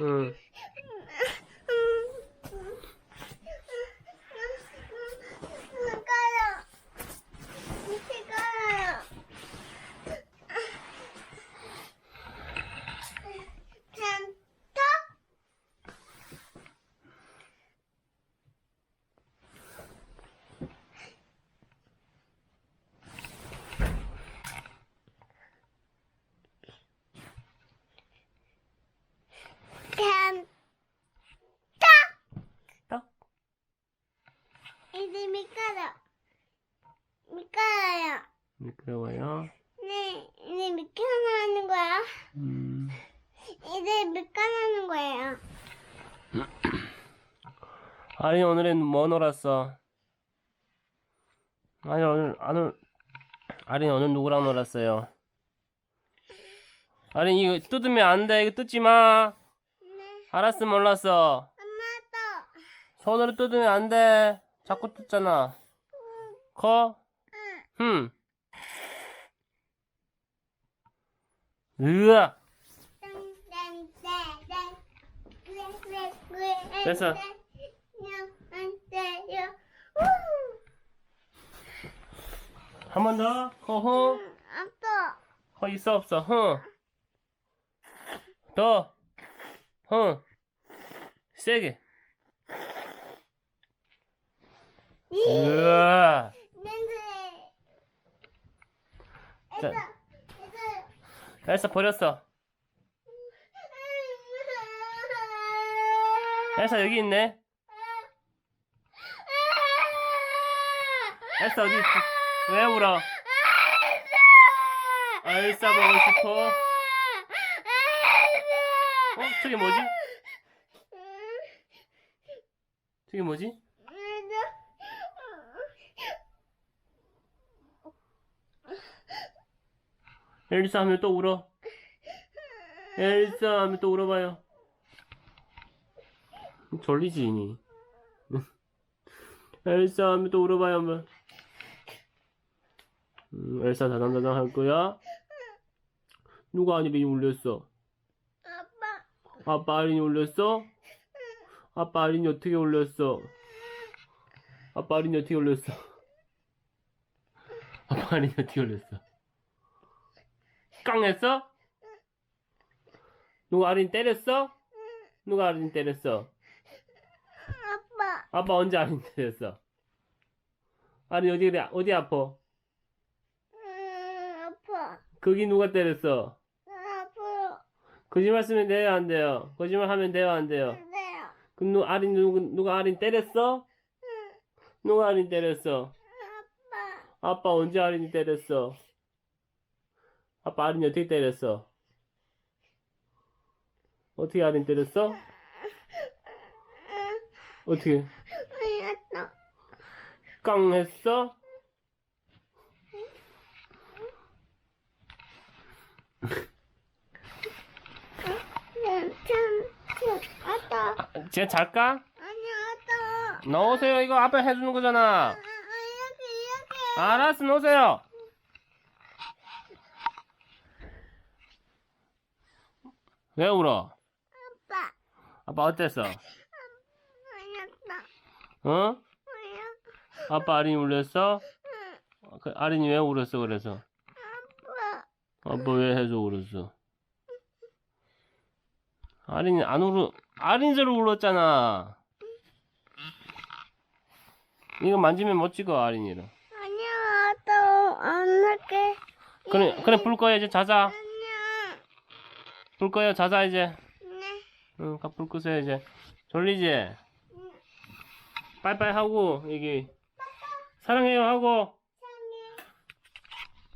응. 가요. 밑에 가요. 잠터? 잠터? 떡. 이제 미끄러. 미끄러워요. 네, 이제 미끄러는 거야. 음. 이제 미끄러는 거예요. 아니 오늘은 뭐 놀았어? 아니 오늘 오늘 아린 오늘 누구랑 놀았어요? 아린 이거 뜯으면 안 돼. 이거 뜯지 마. 네, 알았어 몰랐어. 엄마도. 손으로 뜯으면 안 돼. 자꾸 뜯잖아. 커? 응. 흠. 으아. 됐어. 한 번 더. 허허. 아빠. 허 있어 없어. 흥. 더. 흥. 세게. 으아. 엘사 버렸어. 엘사 여기 있네. 엘사 어디 있지? 왜 울어? 아, 엘사 보고 싶어. 어? 저게 뭐지? 저게 뭐지? 엘사 하면 또 울어. 엘사 하면 또 울어봐요. 졸리지, 이니. 엘사 하면 또 울어봐요, 한번. 음, 엘사 다담다담 할 거야. 누가 아니리 울렸어? 아빠. 아빠 아린이 울렸어? 아빠 아린이 어떻게 울렸어? 아빠 아린이 어떻게 울렸어? 아빠 아린이 어떻게 울렸어? 깡했어? 누가 아린 때렸어? 누가 아린 때렸어? 아빠. 아빠 언제 아린 때렸어? 아린 어디 그래? 어디 아파? 음, 아파. 거기 누가 때렸어? 아파요. 거짓말 쓰면 돼요 안 돼요? 거짓말 하면 돼요 안 돼요? 안 돼요. 그럼 누 아린 누구 누가 아린 때렸어? 누가 아린 때렸어? 아빠. 아빠 언제 아린이 때렸어? 아빠 아린이 어떻게 때렸어? 어떻게 아린 때렸어? 어떻게. 깡 했어? 참. 쟤 잘까? 아니, 아빠. 넣으세요 이거 아빠 해주는 거잖아 아, 아, 이렇게, 이렇게. 알았어 넣으세요 왜 울어? 아빠. 아빠 어땠어? 알았어. 어? 알았어. 아빠 아린이 울렸어? 그 아린이 왜 울었어 그래서? 아빠. 아빠 왜 해줘 울었어? 아린이 안 울어 아린이로 울었잖아 이거 만지면 못 찍어 아린이를 아니야, 아빠. 안 할게. 그래 그래 불 꺼야 이제 자자. 불 꺼요. 자자 이제. 네. 응, 가- 불 끄세요 이제. 졸리지? 빠이빠이 하고 여기. 사랑해요 하고